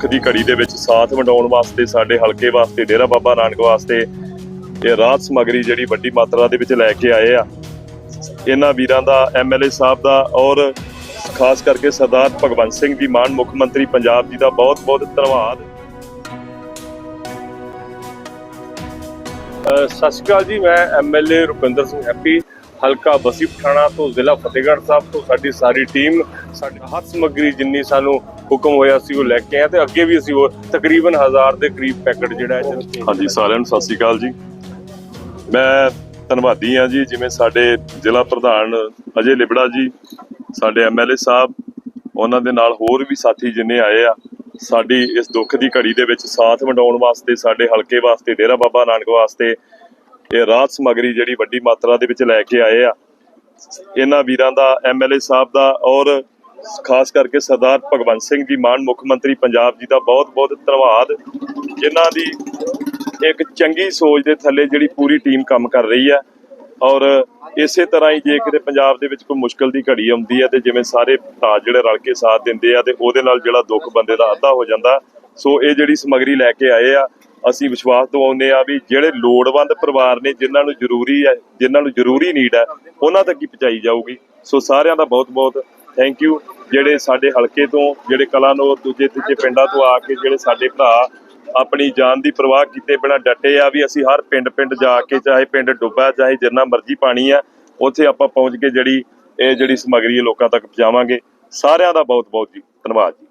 ਦੁੱਖ ਦੀ ਘੜੀ ਦੇ ਵਿੱਚ ਸਾਥ ਵੰਡਾਉਣ ਵਾਸਤੇ, ਸਾਡੇ ਹਲਕੇ ਵਾਸਤੇ, ਡੇਰਾ ਬਾਬਾ ਨਾਨਕ ਵਾਸਤੇ ਇਹ ਰਾਹਤ ਸਮਗਰੀ ਜਿਹੜੀ ਵੱਡੀ ਮਾਤਰਾ ਦੇ ਵਿੱਚ ਲੈ ਕੇ ਆਏ ਆ। ਇਹਨਾਂ ਵੀਰਾਂ ਦਾ ਐਮਐਲਏ ਸਾਹਿਬ ਦਾ ਔਰ ਖਾਸ ਕਰਕੇ ਸਰਦਾਰ ਭਗਵੰਤ ਸਿੰਘ ਜੀ ਮਾਨ ਮੁੱਖ ਮੰਤਰੀ ਪੰਜਾਬ ਜੀ ਦਾ ਬਹੁਤ ਬਹੁਤ ਧੰਨਵਾਦ ਸਤਿ ਸ਼੍ਰੀ ਅਕਾਲ ਜੀ, ਮੈਂ ਐਮਐਲਏ ਰੁਪਿੰਦਰ ਸਿੰਘ ਹੈਪੀ, ਹਲਕਾ ਬਸੀ ਪਠਾਣਾ ਤੋਂ ਜ਼ਿਲ੍ਹਾ ਫਤਿਹਗੜ੍ਹ ਸਾਹਿਬ ਤੋਂ ਸਾਡੀ ਸਾਰੀ ਟੀਮ। ਸਾਡੀ ਹੱਥ ਸਮੱਗਰੀ ਜਿੰਨੀ ਸਾਨੂੰ ਹੁਕਮ ਹੋਇਆ ਸੀ ਉਹ ਲੈ ਕੇ ਆਏ ਤੇ ਅੱਗੇ ਵੀ ਅਸੀਂ ਉਹ ਤਕਰੀਬਨ 1000 ਦੇ ਕਰੀਬ ਪੈਕਟ ਜਿਹੜਾ ਹੈ ਹਾਂਜੀ, ਸਾਰਿਆਂ ਨੂੰ ਸਤਿ ਸ੍ਰੀ ਅਕਾਲ ਜੀ। ਮੈਂ ਧੰਨਵਾਦੀ ਹਾਂ ਜੀ, ਜਿਵੇਂ ਸਾਡੇ ਜ਼ਿਲ੍ਹਾ ਪ੍ਰਧਾਨ ਅਜੇ ਲਿਬੜਾ ਜੀ, ਸਾਡੇ ਐਮਐਲਏ ਸਾਹਿਬ, ਉਹਨਾਂ ਦੇ ਨਾਲ ਹੋਰ ਵੀ ਸਾਥੀ ਜਿੰਨੇ ਆਏ ਆ, ਸਾਡੀ ਇਸ ਦੁੱਖ ਦੀ ਘੜੀ ਦੇ ਵਿੱਚ ਸਾਥ ਵੰਡਾਉਣ ਵਾਸਤੇ, ਸਾਡੇ ਹਲਕੇ ਵਾਸਤੇ, ਡੇਰਾ ਬਾਬਾ ਨਾਨਕ ਵਾਸਤੇ ਇਹ ਰਾਹਤ ਸਮਗਰੀ ਜਿਹੜੀ ਵੱਡੀ ਮਾਤਰਾ ਦੇ ਵਿੱਚ ਲੈ ਕੇ ਆਏ ਆ। ਇਹਨਾਂ ਵੀਰਾਂ ਦਾ ਐਮਐਲਏ ਸਾਹਿਬ ਦਾ ਔਰ ਖਾਸ ਕਰਕੇ ਸਰਦਾਰ ਭਗਵੰਤ ਸਿੰਘ ਜੀ, ਮਾਨ ਮੁੱਖ ਮੰਤਰੀ ਪੰਜਾਬ ਜੀ ਦਾ ਬਹੁਤ ਬਹੁਤ ਧੰਨਵਾਦ। ਜਿਨ੍ਹਾਂ ਦੀ ਇੱਕ ਚੰਗੀ ਸੋਚ ਦੇ ਥੱਲੇ ਜਿਹੜੀ ਪੂਰੀ ਟੀਮ ਕੰਮ ਕਰ ਰਹੀ ਹੈ। ਔਰ ਇਸੇ ਤਰ੍ਹਾਂ ਹੀ ਜੇ ਕਿਤੇ ਪੰਜਾਬ ਦੇ ਵਿੱਚ ਕੋਈ ਮੁਸ਼ਕਲ ਦੀ ਘੜੀ ਆਉਂਦੀ ਹੈ ਤੇ ਜਿਵੇਂ ਸਾਰੇ ਭਰਾ ਜਿਹੜੇ ਰਲ ਕੇ ਸਾਥ ਦਿੰਦੇ ਆ ਤੇ ਉਹਦੇ ਨਾਲ ਜਿਹੜਾ ਦੁੱਖ ਬੰਦੇ ਦਾ ਅੱਧਾ ਹੋ ਜਾਂਦਾ। ਸੋ ਇਹ ਜਿਹੜੀ ਸਮਗਰੀ ਲੈ ਕੇ ਆਏ ਆ, ਅਸੀਂ ਵਿਸ਼ਵਾਸ ਦਿਵਾਉਂਦੇ ਆ ਵੀ ਜਿਹੜੇ ਲੋੜਵੰਦ ਪਰਿਵਾਰ ਨੇ, ਜਿਨ੍ਹਾਂ ਨੂੰ ਜ਼ਰੂਰੀ ਹੈ, ਜਿਨ੍ਹਾਂ ਨੂੰ ਜ਼ਰੂਰੀ ਨੀਡ ਹੈ, ਉਹਨਾਂ ਤੱਕ ਹੀ ਪਹੁੰਚਾਈ ਜਾਊਗੀ। ਸੋ ਸਾਰਿਆਂ ਦਾ ਬਹੁਤ ਬਹੁਤ ਥੈਂਕ ਯੂ ਜਿਹੜੇ ਸਾਡੇ ਹਲਕੇ ਤੋਂ, ਜਿਹੜੇ ਕਲਾਨੌਰ ਦੂਜੇ ਤੀਜੇ ਪਿੰਡਾਂ ਤੋਂ ਆ ਕੇ ਜਿਹੜੇ ਸਾਡੇ ਭਰਾ ਆਪਣੀ ਜਾਨ ਦੀ ਪਰਵਾਹ ਕੀਤੇ ਬਿਨਾਂ ਡਟੇ ਆ ਵੀ ਅਸੀਂ ਹਰ ਪਿੰਡ ਪਿੰਡ ਜਾ ਕੇ, ਚਾਹੇ ਪਿੰਡ ਡੁੱਬਾ, ਚਾਹੇ ਜਿੰਨਾ ਮਰਜ਼ੀ ਪਾਣੀ ਆ, ਉੱਥੇ ਆਪਾਂ ਪਹੁੰਚ ਕੇ ਜਿਹੜੀ ਇਹ ਜਿਹੜੀ ਸਮਗਰੀ ਹੈ ਲੋਕਾਂ ਤੱਕ ਪਹੁੰਚਾਵਾਂਗੇ। ਸਾਰਿਆਂ ਦਾ ਬਹੁਤ ਬਹੁਤ ਜੀ, ਧੰਨਵਾਦ ਜੀ।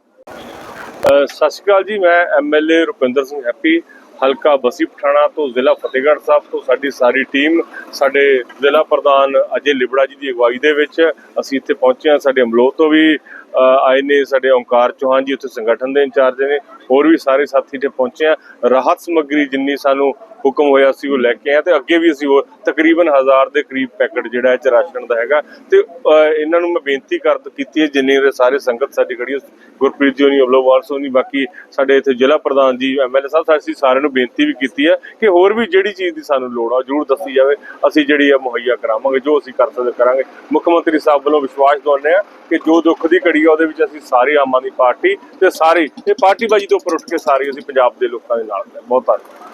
ਸਤਿ ਸ਼੍ਰੀ ਅਕਾਲ ਜੀ, ਮੈਂ ਐਮਐਲਏ ਰੁਪਿੰਦਰ ਸਿੰਘ ਹੈਪੀ। ਹਲਕਾ ਬਸੀ ਪਠਾਣਾ ਤੋਂ ਜ਼ਿਲ੍ਹਾ ਫਤਿਹਗੜ੍ਹ ਸਾਹਿਬ ਤੋਂ ਸਾਡੀ ਸਾਰੀ ਟੀਮ, ਸਾਡੇ ਜ਼ਿਲ੍ਹਾ ਪ੍ਰਧਾਨ ਅਜੇ ਲਿਬੜਾ ਜੀ ਦੀ ਅਗਵਾਈ ਦੇ ਵਿੱਚ ਅਸੀਂ ਇੱਥੇ ਪਹੁੰਚੇ ਹਾਂ, ਸਾਡੇ ਅਮਲੋਹ ਤੋਂ ਵੀ ਆਏ ਨੇ ਸਾਡੇ ਓਮਕਾਰ ਚੌਹਾਨ ਜੀ, ਉੱਥੇ ਸੰਗਠਨ ਦੇ ਇੰਚਾਰਜ ਨੇ, ਹੋਰ ਵੀ ਸਾਰੇ ਸਾਥੀ ਤੇ ਪਹੁੰਚੇ ਆ। ਰਾਹਤ ਸਮੱਗਰੀ ਜਿੰਨੀ ਸਾਨੂੰ ਹੁਕਮ ਹੋਇਆ ਸੀ, ਉਹ ਲੈ ਕੇ ਆਏ ਤੇ ਅੱਗੇ ਵੀ ਅਸੀਂ ਉਹ ਤਕਰੀਬਨ 1000 ਦੇ ਕਰੀਬ ਪੈਕਟ ਜਿਹੜਾ ਹੈ ਰਾਸ਼ਨ ਦਾ ਹੈਗਾ। ਤੇ ਇਹਨਾਂ ਨੂੰ ਮੈਂ ਬੇਨਤੀ ਕਰ ਕੀਤੀ ਹੈ, ਜਿੰਨੇ ਸਾਰੇ ਸੰਗਤ ਸਾਡੀ ਖੜੀ ਗੁਰਪ੍ਰੀਤ ਜੀ ਹੋਣੀ ਅਬਲੋਵਾਲ ਸੋਨੀ, ਬਾਕੀ ਸਾਡੇ ਇੱਥੇ ਜ਼ਿਲ੍ਹਾ ਪ੍ਰਧਾਨ ਜੀ ਐਮਐਲਏ ਸਾਹਿਬ ਅਸੀਂ ਸਾਰਿਆਂ ਨੂੰ ਬੇਨਤੀ ਵੀ ਕੀਤੀ ਹੈ ਕਿ ਹੋਰ ਵੀ ਜਿਹੜੀ ਚੀਜ਼ ਦੀ ਸਾਨੂੰ ਲੋੜ ਆ ਜਰੂਰ ਦੱਸੀ ਜਾਵੇ। ਅਸੀਂ ਜਿਹੜੀ ਆ ਮੁਹੱਈਆ ਕਰਾਵਾਂਗੇ, ਜੋ ਅਸੀਂ ਕਰ ਸਕਦੇ ਕਰਾਂਗੇ। ਮੁੱਖ ਮੰਤਰੀ ਸਾਹਿਬ ਵੱਲੋਂ ਵਿਸ਼ਵਾਸ ਦਵਾਉਂਦੇ ਆ ਕਿ ਜੋ ਦੁੱਖ ਦੀ ਘੜੀ ਆ, ਉਹਦੇ ਵਿੱਚ ਅਸੀਂ ਸਾਰੇ ਆਮ ਆਦਮੀ ਪਾਰਟੀ ਤੇ ਸਾਰੇ ਇਹ ਪਾਰਟੀ ਤੋਂ ਉੱਪਰ ਉੱਠ ਕੇ ਸਾਰੇ ਅਸੀਂ ਪੰਜਾਬ ਦੇ ਲੋਕਾਂ ਦੇ ਨਾਲ ਬਹੁਤ ਧੰਨਵਾਦ।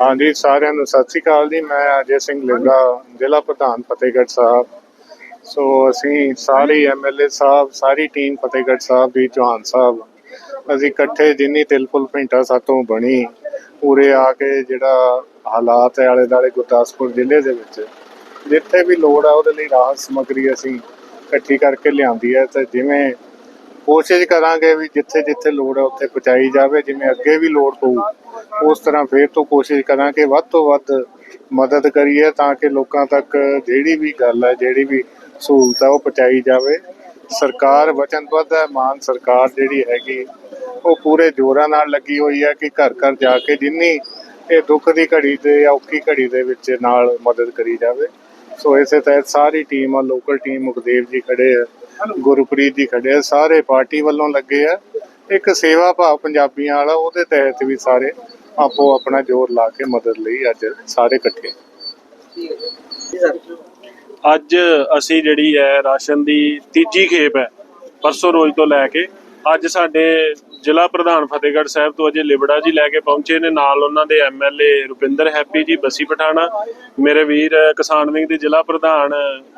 ਹਾਂਜੀ ਸਾਰਿਆਂ ਨੂੰ ਸਤਿ ਸ੍ਰੀ ਅਕਾਲ ਜੀ। ਮੈਂ ਅਜੇ ਸਿੰਘ ਲਿੰਗਾ, ਜ਼ਿਲ੍ਹਾ ਪ੍ਰਧਾਨ, ਫਤਿਹਗੜ੍ਹ ਸਾਹਿਬ। ਸੋ ਅਸੀਂ ਸਾਰੇ ਐਮਐਲਏ ਸਾਹਿਬ, ਸਾਰੀ ਟੀਮ ਫਤਿਹਗੜ੍ਹ ਸਾਹਿਬ ਦੀ, ਚੌਹਾਨ ਸਾਹਿਬ। ਅਸੀਂ ਇਕੱਠੇ ਜਿੰਨੀ ਤਿਲਫੁਲ ਭਿੰਟਾ ਸਾਤੋਂ ਬਣੀ ਪੂਰੇ ਆ ਕੇ ਜਿਹੜਾ ਹਾਲਾਤ ਹੈ ਆਲੇ ਦਾਲੇ ਗੁਰਦਾਸਪੁਰ ਜ਼ਿਲ੍ਹੇ ਦੇ ਵਿੱਚ, ਜਿੱਥੇ ਵੀ ਲੋੜ ਆ, ਉਹਦੇ ਲਈ ਰਾਹਤ ਸਮੱਗਰੀ ਅਸੀਂ ਇਕੱਠੀ ਕਰਕੇ ਲਿਆਂਦੀ ਹੈ ਤੇ ਜਿਵੇਂ ਕੋਸ਼ਿਸ਼ ਕਰਾਂਗੇ ਵੀ ਜਿੱਥੇ ਜਿੱਥੇ ਲੋੜ ਹੈ ਉੱਥੇ ਪਹੁੰਚਾਈ ਜਾਵੇ, ਜਿਵੇਂ ਅੱਗੇ ਵੀ ਲੋੜ ਪਊ, ਉਸ ਤਰ੍ਹਾਂ ਫੇਰ ਤੋਂ ਕੋਸ਼ਿਸ਼ ਕਰਾਂਗੇ ਵੱਧ ਤੋਂ ਵੱਧ ਮਦਦ ਕਰੀਏ ਤਾਂ ਕਿ ਲੋਕਾਂ ਤੱਕ ਜਿਹੜੀ ਵੀ ਗੱਲ ਹੈ, ਜਿਹੜੀ ਵੀ ਸਹੂਲਤ ਹੈ ਉਹ ਪਹੁੰਚਾਈ ਜਾਵੇ। ਸਰਕਾਰ ਵਚਨਬੱਧ ਹੈ, ਮਾਨ ਸਰਕਾਰ ਜਿਹੜੀ ਹੈਗੀ, ਉਹ ਪੂਰੇ ਜੋਰਾਂ ਨਾਲ ਲੱਗੀ ਹੋਈ ਹੈ ਕਿ ਘਰ ਘਰ ਜਾ ਕੇ ਜਿੰਨੀ ਇਹ ਦੁੱਖ ਦੀ ਘੜੀ ਤੇ ਔਖੀ ਘੜੀ ਦੇ ਵਿੱਚ ਨਾਲ ਮਦਦ ਕਰੀ ਜਾਵੇ। ਸੋ ਇਸੇ ਤਹਿਤ ਸਾਰੀ ਟੀਮ ਆ ਲੋਕਲ ਟੀਮ ਮੁਖਦੇਵ ਜੀ ਖੜੇ ਆ, ਗੁਰਪ੍ਰੀਤ ਜੀ ਖੜੇ ਆ, ਸਾਰੇ ਪਾਰਟੀ ਵੱਲੋਂ ਲੱਗੇ ਆ। ਇੱਕ ਸੇਵਾ ਭਾਵ ਪੰਜਾਬੀਆਂ ਵਾਲਾ, ਉਹਦੇ ਤਹਿਤ ਵੀ ਸਾਰੇ ਆਪੋ ਆਪਣਾ ਜ਼ੋਰ ਲਾ ਕੇ ਮਦਦ ਲਈ ਅੱਜ ਸਾਰੇ ਇਕੱਠੇ। ਅੱਜ ਅਸੀਂ ਜਿਹੜੀ ਹੈ ਰਾਸ਼ਨ ਦੀ ਤੀਜੀ ਖੇਪ ਹੈ, ਪਰਸੋਂ ਰੋਜ਼ ਤੋਂ ਲੈ ਕੇ ਅੱਜ ਸਾਡੇ ਜ਼ਿਲ੍ਹਾ ਪ੍ਰਧਾਨ ਫਤਿਹਗੜ੍ਹ ਸਾਹਿਬ ਤੋਂ ਅਜੇ ਲਿਬੜਾ ਜੀ ਲੈ ਕੇ ਪਹੁੰਚੇ ਨੇ। ਨਾਲ ਉਹਨਾਂ ਦੇ ਐਮਐਲਏ ਰੁਪਿੰਦਰ ਹੈਪੀ ਜੀ, ਬਸੀ ਪਠਾਣਾ, ਮੇਰੇ ਵੀਰ ਕਿਸਾਨ ਵਿੰਗ ਦੇ ਜ਼ਿਲ੍ਹਾ ਪ੍ਰਧਾਨ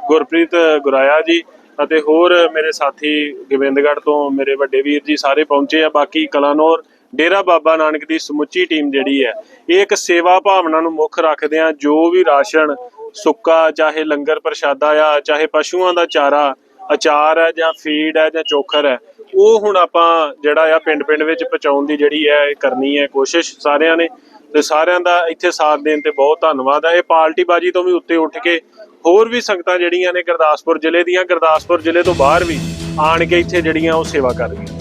ਗੁਰਪ੍ਰੀਤ ਗੁਰਾਇਆ ਜੀ ਅਤੇ ਹੋਰ ਮੇਰੇ ਸਾਥੀ ਗੋਬਿੰਦਗੜ੍ਹ ਤੋਂ ਮੇਰੇ ਵੱਡੇ ਵੀਰ ਜੀ ਸਾਰੇ ਪਹੁੰਚੇ ਆ। ਬਾਕੀ ਕਲਾਨੌਰ, ਡੇਰਾ ਬਾਬਾ ਨਾਨਕ ਦੀ ਸਮੁੱਚੀ ਟੀਮ ਜਿਹੜੀ ਹੈ, ਇਹ ਇੱਕ ਸੇਵਾ ਭਾਵਨਾ ਨੂੰ ਮੁੱਖ ਰੱਖਦੇ ਆ। ਜੋ ਵੀ ਰਾਸ਼ਨ, ਸੁੱਕਾ, ਚਾਹੇ ਲੰਗਰ ਪ੍ਰਸ਼ਾਦਾ ਆ, ਚਾਹੇ ਪਸ਼ੂਆਂ ਦਾ ਚਾਰਾ, ਅਚਾਰ ਹੈ ਜਾਂ ਫੀਡ ਹੈ ਜਾਂ ਚੋਖਰ ਹੈ ਉਹ ਹੁਣ ਆਪਾਂ ਜਿਹੜਾ ਆ ਪਿੰਡ ਪਿੰਡ ਵਿੱਚ ਪਹੁੰਚਾਉਣ ਦੀ ਜਿਹੜੀ ਹੈ ਇਹ ਕਰਨੀ ਹੈ ਕੋਸ਼ਿਸ਼ ਸਾਰਿਆਂ ਨੇ ਤੇ ਸਾਰਿਆਂ ਦਾ ਇੱਥੇ ਸਾਥ ਦੇਣ ਤੇ ਬਹੁਤ ਧੰਨਵਾਦ ਹੈ ਇਹ ਪਾਰਟੀ ਬਾਜੀ ਤੋਂ ਵੀ ਉੱਤੇ ਉੱਠ ਕੇ ਹੋਰ ਵੀ ਸੰਗਤਾਂ ਜਿਹੜੀਆਂ ਨੇ ਗੁਰਦਾਸਪੁਰ ਜ਼ਿਲ੍ਹੇ ਦੀਆਂ, ਗੁਰਦਾਸਪੁਰ ਜ਼ਿਲ੍ਹੇ ਤੋਂ ਬਾਹਰ ਵੀ ਆਣ ਕੇ ਇੱਥੇ ਜਿਹੜੀਆਂ ਉਹ ਸੇਵਾ ਕਰ ਰਹੀਆਂ